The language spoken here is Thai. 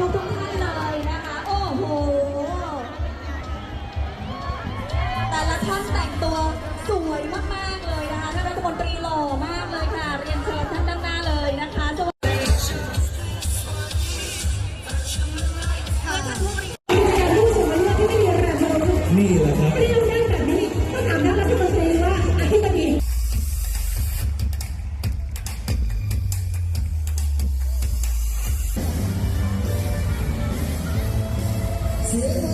ทุกทุกท่านเลยนะคะ โอ้โห แต่ละท่านแต่งตัวสวยมากมากเลยนะคะท่านรัฐมนตรีหล่อมากเลยค่ะ เรียนเชิญท่านด้านหน้าเลยนะคะสวัค่ะนี่แหละครับ Você